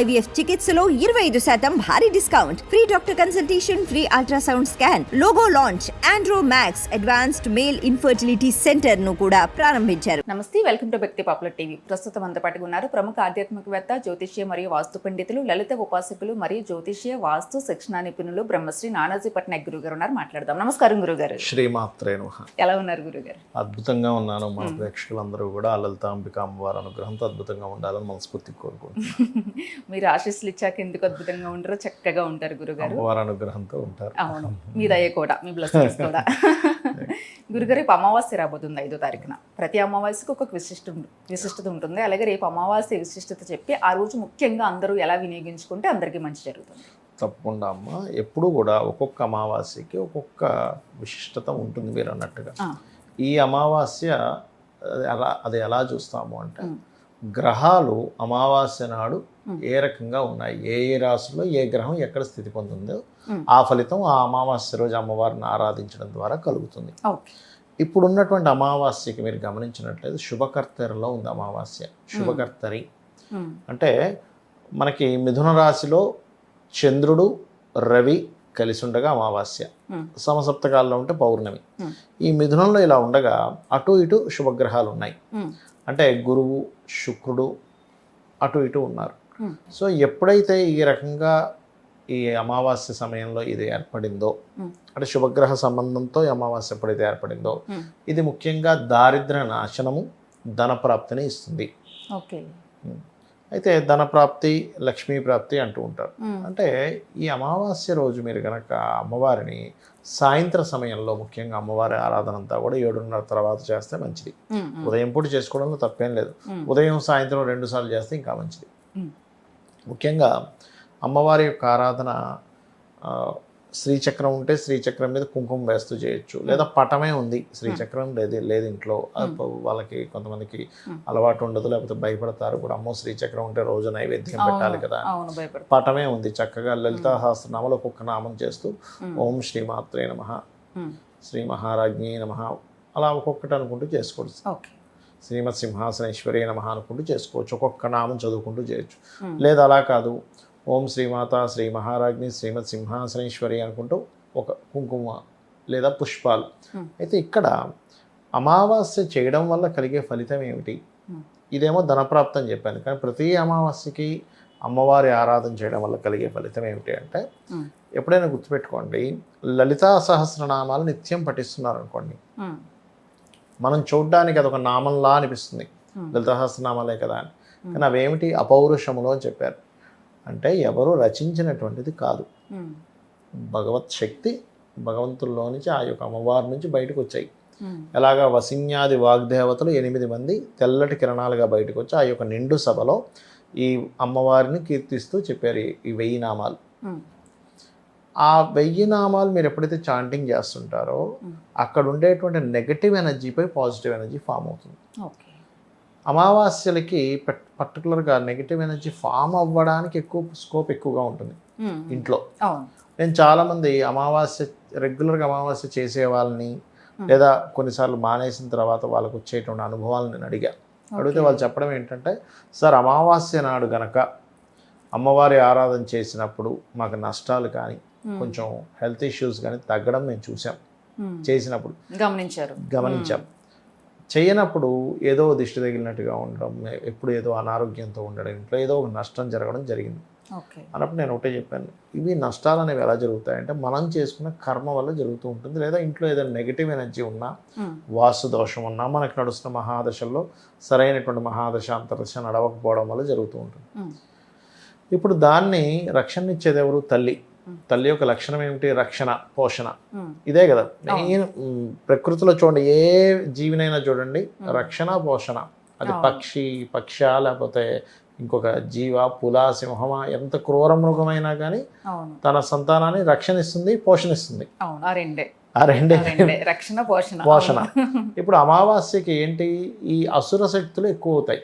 IVF చికిత్సలో ఇరవై ఐదు శాతం భారీ discount. Free doctor consultation free ultrasound scan logo launch Andro Max advanced male infertility సెంటర్ను కూడా ప్రారంభించారు. Namaste welcome to Bhakti popular TV. ప్రస్తుతం మనతో పాటుగా ఉన్నారు ప్రముఖ ఆధ్యాత్మికవేత్త జ్యోతిష్య మరియు వాస్తు పండితులు లలిత ఉపాసకులు మరియు జ్యోతిష్య వాస్తు శిక్షణ నిపుణులు బ్రహ్మశ్రీ నానాజీ పట్నాయక్ గురువు గారు ఉన్నారు. మాట్లాడదాం. నమస్కారం గురుగారు. శ్రీమాత్రే నమః. ఎలా ఉన్నారు గురుగారు? అద్భుతంగా ఉన్నాను. మన ప్రేక్షకులందరూ కూడా లలితాంబిక అమ్మవారి అనుగ్రహంతో అద్భుతంగా ఉండాలని మనస్ఫూర్తి కోరుకుంటున్నాను. మీరు ఆశీస్సులు ఇచ్చాక ఎందుకు అద్భుతంగా ఉంటారో చక్కగా ఉంటారు గురుగారు. అనుగ్రహంతో ఉంటారు. అవును. మీ దయ కూడా మీ బ్లెస్సింగ్స్ కూడా. గురుగారు రేపు అమావాస్య రాబోతుంది ఐదో తారీఖున. ప్రతి అమావాస్యకు ఒక్కొక్క విశిష్ట విశిష్టత ఉంటుంది. అలాగే రేపు అమావాస్య విశిష్టత చెప్పి ఆ రోజు ముఖ్యంగా అందరూ ఎలా వినియోగించుకుంటే అందరికీ మంచి జరుగుతుంది. తప్పకుండా అమ్మ. ఎప్పుడూ కూడా ఒక్కొక్క అమావాస్యకి ఒక్కొక్క విశిష్టత ఉంటుంది మీరు అన్నట్టుగా. ఈ అమావాస్య అది ఎలా అది ఎలా చూస్తాము అంటే. గ్రహాలు అమావాస్య నాడు. ఏ రకంగా ఉన్నాయి? ఏ ఏ రాశిలో ఏ గ్రహం ఎక్కడ స్థితి పొందిందో. ఆ ఫలితం ఆ అమావాస్య రోజు అమ్మవారిని ఆరాధించడం ద్వారా కలుగుతుంది. ఇప్పుడు ఉన్నటువంటి అమావాస్యకి మీరు గమనించినట్లయితే శుభకర్తరిలో ఉంది అమావాస్య. శుభకర్తరి. అంటే మనకి మిథున రాశిలో చంద్రుడు రవి కలిసి ఉండగా అమావాస్య సమసప్తకాల్లో ఉంటే పౌర్ణమి. ఈ మిథునంలో ఇలా ఉండగా అటు ఇటు శుభగ్రహాలు ఉన్నాయి అంటే గురువు శుక్రుడు అటు ఇటు ఉన్నారు. సో ఎప్పుడైతే ఈ రకంగా ఈ అమావాస్య సమయంలో ఇది ఏర్పడిందో అంటే శుభగ్రహ సంబంధంతో అమావాస్య ఎప్పుడైతే ఏర్పడిందో. ఇది ముఖ్యంగా దారిద్ర్య నాశనము ధనప్రాప్తిని ఇస్తుంది. అయితే ధనప్రాప్తి లక్ష్మీ ప్రాప్తి అంటూ ఉంటారు. అంటే ఈ అమావాస్య రోజు మీరు కనుక అమ్మవారిని సాయంత్ర సమయంలో ముఖ్యంగా అమ్మవారి ఆరాధన అంతా కూడా ఏడున్నర తర్వాత చేస్తే మంచిది. ఉదయం పూట చేసుకోవడంలో తప్పేం లేదు. ఉదయం సాయంత్రం రెండు సార్లు చేస్తే ఇంకా మంచిది. ముఖ్యంగా అమ్మవారి యొక్క ఆరాధన శ్రీచక్రం ఉంటే శ్రీచక్రం మీద కుంకుమ వేస్తూ చేయొచ్చు. లేదా పటమే ఉంది శ్రీచక్రం లేదు లేదు ఇంట్లో. వాళ్ళకి కొంతమందికి. అలవాటు ఉండదు లేకపోతే భయపడతారు కూడా. అమ్మో శ్రీచక్రం ఉంటే రోజు నైవేద్యం పెట్టాలి కదా. పటమే ఉంది. చక్కగా లలితా సహస్రనామాలు ఒక్కొక్క నామం చేస్తూ ఓం శ్రీమాత్రే నమ. శ్రీ మహారాజ్ఞి నమ. అలా ఒక్కొక్కటి అనుకుంటూ చేసుకోవచ్చు. శ్రీమత్ సింహాసనేశ్వరి నమ అనుకుంటూ చేసుకోవచ్చు. ఒక్కొక్క నామం చదువుకుంటూ చేయొచ్చు. లేదా అలా కాదు. ఓం శ్రీమాత శ్రీ మహారాజ్ని శ్రీమత్ సింహాసనేశ్వరి అనుకుంటూ ఒక కుంకుమ లేదా పుష్పాలు. అయితే ఇక్కడ అమావాస్య చేయడం వల్ల కలిగే ఫలితం ఏమిటి. ఇదేమో ధనప్రాప్తి అని చెప్పాను. కానీ ప్రతి అమావాస్యకి అమ్మవారి ఆరాధన చేయడం వల్ల కలిగే ఫలితం ఏమిటి అంటే ఎప్పుడైనా గుర్తుపెట్టుకోండి లలితా సహస్రనామాలు నిత్యం పఠిస్తున్నారు అనుకోండి మనం చూడడానికి అదొక నామంలా అనిపిస్తుంది. ఉమ్, లలితా సహస్రనామాలే కదా అని. కానీ అవేమిటి? అపౌరుషములు అని చెప్పారు. అంటే ఎవరు రచించినటువంటిది కాదు. ఉమ్, భగవత్ శక్తి భగవంతుల్లో నుంచి ఆ యొక్క అమ్మవారి నుంచి బయటకు వచ్చాయి. ఎలాగా వసిన్యాది వాగ్దేవతలు ఎనిమిది మంది తెల్లటి కిరణాలుగా బయటకు వచ్చి ఆ యొక్క నిండు సభలో ఈ అమ్మవారిని కీర్తిస్తూ చెప్పారు ఈ- వెయ్యి నామాలు. ఆ వెయ్యి నామాలు మీరు ఎప్పుడైతే చాంటింగ్ చేస్తుంటారో. అక్కడ ఉండేటువంటి నెగటివ్ ఎనర్జీపై పాజిటివ్ ఎనర్జీ ఫామ్ అవుతుంది. అమావాస్యలకి పర్టికులర్గా నెగిటివ్ ఎనర్జీ ఫామ్ అవ్వడానికి ఎక్కువ స్కోప్ ఎక్కువగా ఉంటుంది ఇంట్లో. నేను చాలామంది అమావాస్య రెగ్యులర్గా అమావాస్య చేసే వాళ్ళని లేదా కొన్నిసార్లు మానేసిన తర్వాత వాళ్ళకు వచ్చేటువంటి అనుభవాలను నేను అడిగా. అడిగితే వాళ్ళు చెప్పడం ఏంటంటే సార్ అమావాస్య నాడు గనక అమ్మవారి ఆరాధన చేసినప్పుడు మాకు నష్టాలు కానీ కొంచెం హెల్త్ ఇష్యూస్ కానీ తగ్గడం మేము. చూసాం చేసినప్పుడు. గమనించారు. గమనించాం. చేయనప్పుడు ఏదో దిష్టి తగిలినట్టుగా ఉండడం ఎప్పుడు ఏదో అనారోగ్యంతో ఉండడం ఇంట్లో ఏదో ఒక నష్టం జరగడం జరిగింది. అన్నప్పుడు నేను ఒకటే చెప్పాను ఇవి నష్టాలు అనేవి ఎలా జరుగుతాయంటే మనం చేసుకున్న కర్మ వల్ల జరుగుతూ ఉంటుంది. లేదా ఇంట్లో ఏదైనా నెగిటివ్ ఎనర్జీ ఉన్నా వాస్తు దోషం ఉన్నా మనకు నడుస్తున్న మహాదశల్లో సరైనటువంటి మహాదశ అంతర్దశ నడవకపోవడం వల్ల జరుగుతూ ఉంటుంది. ఇప్పుడు దాన్ని రక్షణ ఇచ్చేది ఎవరు? తల్లి. తల్లి యొక్క లక్షణం ఏమిటి? రక్షణ పోషణ. ఇదే కదా. మెయిన్ ప్రకృతిలో చూడండి ఏ జీవినైనా చూడండి రక్షణ పోషణ. అది. పక్షి పక్ష లేకపోతే ఇంకొక జీవ పుల సింహమా ఎంత క్రూర మృగమైనా కానీ తన సంతానాన్ని రక్షణిస్తుంది పోషణిస్తుంది. ఆ రెండే. రక్షణ పోషణ. పోషణ. ఇప్పుడు అమావాస్యకి ఏంటి? ఈ అసుర శక్తులు ఎక్కువ అవుతాయి.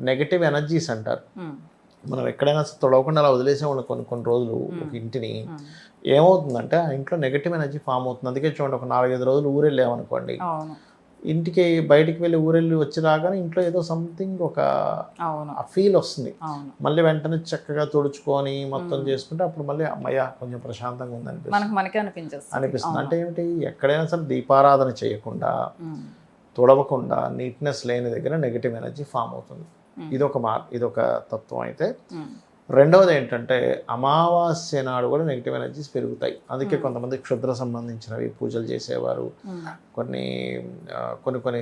నెగటివ్ ఎనర్జీస్ అంటారు. మనం ఎక్కడైనా తొడవకుండా అలా వదిలేసాము కొన్ని కొన్ని రోజులు ఒక ఇంటిని. ఏమవుతుందంటే ఆ ఇంట్లో నెగటివ్ ఎనర్జీ ఫామ్ అవుతుంది. అందుకే చూడండి ఒక నాలుగైదు రోజులు ఊరెళ్ళామనుకోండి. ఇంటికి బయటికి వెళ్ళి ఊరెళ్ళి వచ్చి రాగానే ఇంట్లో ఏదో సంథింగ్ ఒక ఫీల్ వస్తుంది. మళ్ళీ వెంటనే చక్కగా తుడుచుకొని మొత్తం చేసుకుంటే అప్పుడు మళ్ళీ అమ్మయ్య కొంచెం ప్రశాంతంగా ఉంది అనిపిస్తుంది. అనిపిస్తుంది. అంటే ఏమిటి? ఎక్కడైనా సరే దీపారాధన చేయకుండా. తుడవకుండా నీట్నెస్ లేని దగ్గర నెగిటివ్ ఎనర్జీ ఫామ్ అవుతుంది. Hmm. ఇది ఒక మార్ ఇది ఒక తత్వం అయితే. రెండవది ఏంటంటే అమావాస్య నాడు కూడా నెగిటివ్ ఎనర్జీస్ పెరుగుతాయి అందుకే కొంతమంది క్షుద్ర సంబంధించినవి పూజలు చేసేవారు. కొన్ని కొన్ని కొన్ని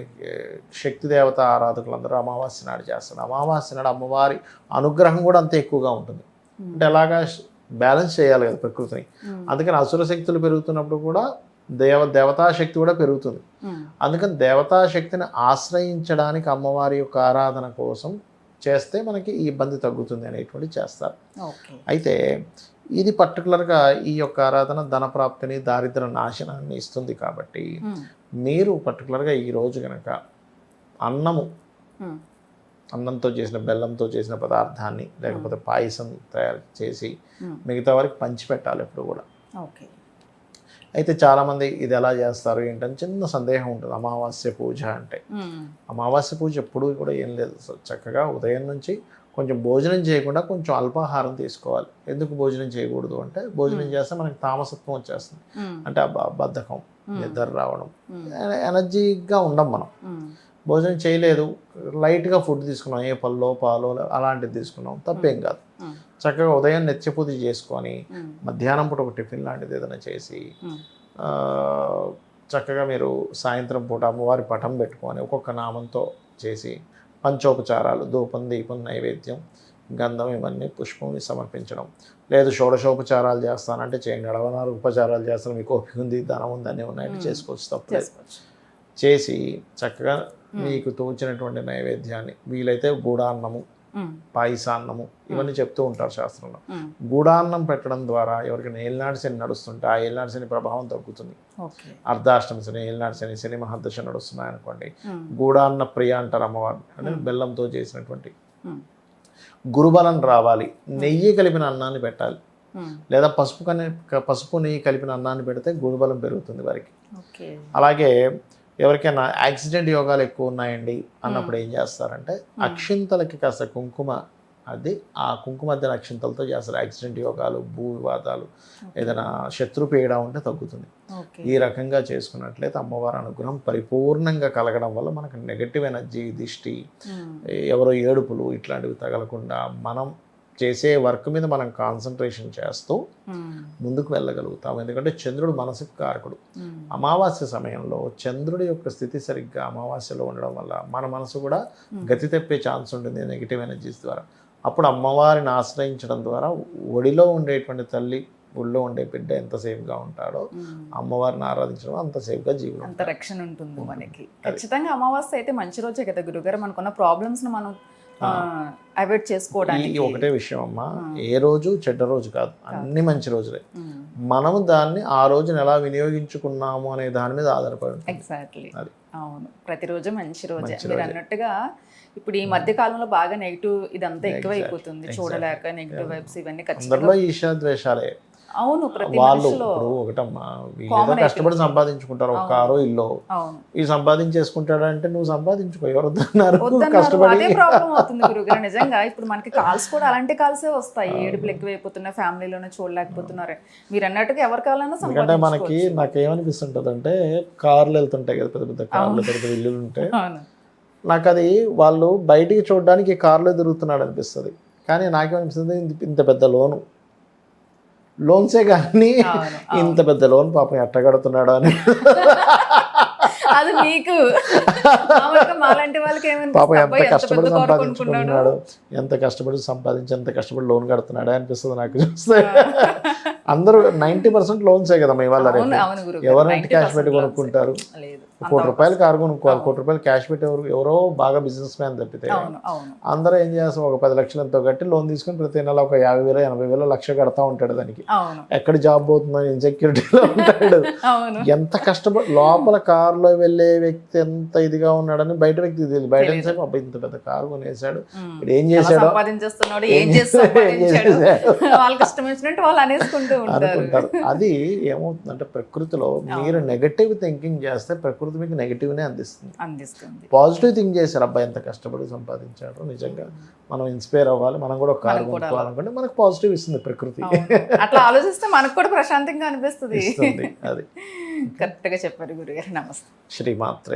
శక్తి దేవత ఆరాధకులందరూ అమావాస్య నాడు చేస్తారు అమావాస్య నాడు అమ్మవారి అనుగ్రహం కూడా అంతే ఎక్కువగా ఉంటుంది అంటే ఎలాగా బ్యాలెన్స్ చేయాలి కదా ప్రకృతిని. అందుకని అసుర శక్తులు పెరుగుతున్నప్పుడు కూడా దేవ దేవతా శక్తి కూడా పెరుగుతుంది ఉమ్. అందుకని దేవతా శక్తిని ఆశ్రయించడానికి అమ్మవారి యొక్క ఆరాధన కోసం చేస్తే మనకి ఈ ఇబ్బంది తగ్గుతుంది అనేటువంటి చేస్తారు అయితే ఇది పర్టికులర్గా ఈ యొక్క ఆరాధన ధన ప్రాప్తిని దారిద్ర నాశనాన్ని ఇస్తుంది కాబట్టి ఉమ్. మీరు పర్టికులర్గా ఈ రోజు కనుక అన్నము ఉమ్. అన్నంతో చేసిన బెల్లంతో చేసిన పదార్థాన్ని లేకపోతే పాయసం తయారు చేసి. మిగతా వారికి పంచిపెట్టాలి ఎప్పుడు కూడా ఓకే అయితే చాలామంది ఇది ఎలా చేస్తారు ఏంటని చిన్న సందేహం ఉంటుంది. అమావాస్య పూజ అంటే. అమావాస్య పూజ ఎప్పుడూ కూడా ఏం లేదు. చక్కగా ఉదయం నుంచి కొంచెం భోజనం చేయకుండా కొంచెం అల్పాహారం తీసుకోవాలి. ఎందుకు భోజనం చేయకూడదు అంటే భోజనం చేస్తే మనకి తామసత్వం వచ్చేస్తుంది. అంటే బద్ధకం నిద్ర రావడం ఎనర్జీగా ఉండం మనం. భోజనం చేయలేదు. లైట్గా ఫుడ్ తీసుకున్నాం. ఏ పళ్ళో పాలో అలాంటిది తీసుకున్నాం. తప్పేం కాదు. చక్కగా ఉదయం నెత్యపూజ చేసుకొని ఉమ్. మధ్యాహ్నం పూట ఒక టిఫిన్ లాంటిది ఏదైనా చేసి చక్కగా మీరు సాయంత్రం పూట అమ్మవారి పటం పెట్టుకొని ఒక్కొక్క నామంతో చేసి పంచోపచారాలు ధూపం దీపం నైవేద్యం గంధం ఇవన్నీ పుష్పం సమర్పించడం లేదు షోడశోపచారాలు చేస్తానంటే చేయండి అడవనారు ఉపచారాలు చేస్తాను మీకు ఓపిక ఉంది ధనం ఉంది అన్నీ ఉన్నాయంటే మ్మ్. చేసుకోవచ్చు తప్పలేదు చేసి చక్కగా మీకు తోచినటువంటి నైవేద్యాన్ని వీలైతే గూడాన్నము. పాయసాన్నము ఇవన్నీ చెప్తూ ఉంటారు శాస్త్రంలో. గూడాన్నం పెట్టడం ద్వారా ఎవరికైనా ఏలినాడు శని నడుస్తుంటే ఆ ఏలినాడు శని ప్రభావం తగ్గుతుంది. అర్ధాష్టమి శని ఏలినాడు శని శని మహర్దశ నడుస్తున్నాయి అనుకోండి. గూడాన్న ప్రియ అంటారు అమ్మవారిని అంటే బెల్లంతో చేసినటువంటి. గురుబలం రావాలి నెయ్యి కలిపిన అన్నాన్ని పెట్టాలి. లేదా పసుపు కని పసుపు నెయ్యి కలిపిన అన్నాన్ని పెడితే గురుబలం పెరుగుతుంది వారికి. అలాగే ఎవరికైనా యాక్సిడెంట్ యోగాలు ఎక్కువ ఉన్నాయండి అన్నప్పుడు ఏం చేస్తారంటే అక్షింతలకి కాస్త కుంకుమ అది ఆ కుంకుమ మధ్య అక్షింతలతో చేస్తారు. యాక్సిడెంట్ యోగాలు భూ వివాదాలు ఏదైనా శత్రు పీడ ఉంటే తగ్గుతుంది. ఈ రకంగా చేసుకున్నట్లయితే అమ్మవారి అనుగ్రహం పరిపూర్ణంగా కలగడం వల్ల మనకు నెగటివ్ ఎనర్జీ దిష్టి. ఎవరో ఏడుపులు ఇట్లాంటివి తగలకుండా మనం చేసే వర్క్ మీద మనం కాన్సన్ట్రేషన్ చేస్తూ ఉమ్. ముందుకు వెళ్ళగలుగుతాం. ఎందుకంటే చంద్రుడు మనసుకు కారకుడు. ఉమ్. అమావాస్య సమయంలో చంద్రుడి యొక్క స్థితి సరిగ్గా అమావాస్యలో ఉండడం వల్ల మన మనసు కూడా గతి తప్పే ఛాన్స్ ఉంటుంది నెగిటివ్ ఎనర్జీస్ ద్వారా. అప్పుడు అమ్మవారిని ఆశ్రయించడం ద్వారా ఒడిలో ఉండేటువంటి తల్లి ఒళ్ళో ఉండే బిడ్డ ఎంత సేఫ్గా ఉంటాడో. అమ్మవారిని ఆరాధించడం అంత సేఫ్గా జీవులు అంత రక్షణ ఉంటుంది మనకి. ఖచ్చితంగా అమావాస్య అయితే మంచి రోజే కదా గురుగారు మనకున్న ప్రాబ్లమ్స్ను మనం అవాయిడ్ చేసుకోవడానికి. ఒకటే విషయం అమ్మా. ఏ రోజు చెడ్డ రోజు కాదు. అన్ని మంచి రోజులే. మనము దాన్ని ఆ రోజున ఎలా వినియోగించుకున్నాము అనే దాని మీద ఆధారపడి ఎగ్జాక్ట్లీ. అవును. ప్రతిరోజు మంచి రోజే. మంచి మీరు రోజే. అన్నట్టుగా ఇప్పుడు ఈ మధ్య కాలంలో బాగా నెగిటివ్ ఇదంతా ఎక్కువ అయిపోతుంది. చూడలేక నెగిటివ్ వైబ్స్ ఇవన్నీ ఖచ్చితంగా అందరిలో ఈర్ష్యాద్వేషాలే. అవును వాళ్ళు ఇప్పుడు ఒకటమ్మా వీళ్ళు Common ఏదో కష్టపడి సంపాదించుకుంటారు ఒక కారో ఇల్లు. ఈ సంపాదించేసుకుంటాడంటే నువ్వు సంపాదించుకో ఎవరు వద్దన్నారు? కష్టపడి నిజంగా ఇప్పుడు మనకి కాల్స్ కూడా అలాంటి కాల్సే వస్తాయి. ఏడుపులు ఎక్కువైపోతున్నాయి ఫ్యామిలీలోనే చూడలేకపోతున్నారు. మీరు అన్నట్టుగా ఎవరి కావాలన్నా ఎందుకంటే మనకి. నాకేమనిపిస్తుంటుంది అంటే కార్లు వెళ్తుంటాయి కదా పెద్ద పెద్ద కార్లు పెద్ద పెద్ద ఇల్లులు ఉంటాయి నాకు అది వాళ్ళు బయటికి చూడడానికి కార్లో తిరుగుతున్నాడు అనిపిస్తుంది కానీ నాకేమనిపిస్తుంది ఇంత పెద్ద లోను. లోన్సే కానీ ఇంత పెద్ద లోన్ పాపం ఎట్ట కడుతున్నాడు అని. అది మీకు. పాపం ఎంత కష్టపడి సంపాదించుకుంటున్నాడు ఎంత కష్టపడి సంపాదించి ఎంత కష్టపడి లోన్ కడుతున్నాడు అనిపిస్తుంది నాకు చూస్తే. అందరూ నైంటీ పర్సెంట్ లోన్సే కదమ్మా ఇవాళ ఎవరంటే 90% క్యాష్ పెట్టి. కొనుక్కుంటారు? లేదు. కోటి రూపాయలు కారు కొనుక్కోవాలి కోటి రూపాయలు క్యాష్ పెట్టి ఎవరు ఎవరో బాగా బిజినెస్ మ్యాన్ తప్పితే అందరూ ఏం చేస్తారు? ఒక పది లక్షలు ఎంతో కట్టి లోన్ తీసుకొని ప్రతి నెల ఒక యాభై వేలు ఎనభై వేలు లక్ష కడతా ఉంటాడు దానికి. ఎక్కడ జాబ్ పోతుందో ఇన్సెక్యూరిటీలో ఉంటాడు. ఎంత కష్టపడి లోపల కారులో వెళ్ళే వ్యక్తి ఎంత ఇదిగా ఉన్నాడని బయట వ్యక్తి తెలియదు. బయట ఇంత పెద్ద కారు కొనేసాడు ఏం చేశాడో? అనుకుంటారు. అది ఏమవుతుందంటే ప్రకృతిలో మీరు నెగటివ్ థింకింగ్ చేస్తే ప్రకృతి ప్రకృతి మీకు నెగిటివ్నే అందిస్తుంది. అందిస్తుంది. పాజిటివ్ థింక్ చేశారు అబ్బాయి ఎంత కష్టపడి సంపాదించాడు. నిజంగా మనం ఇన్స్పైర్ అవ్వాలి మనం కూడా ఒక కారు కొనుక్కోవాలనుకుంటే మనకు పాజిటివ్ ఇస్తుంది ప్రకృతి. అట్లా ఆలోచిస్తే మనకు కూడా ప్రశాంతంగా అనిపిస్తుంది. అది. కరెక్ట్గా చెప్పారు గురుగారు. నమస్తే. శ్రీమాత్రే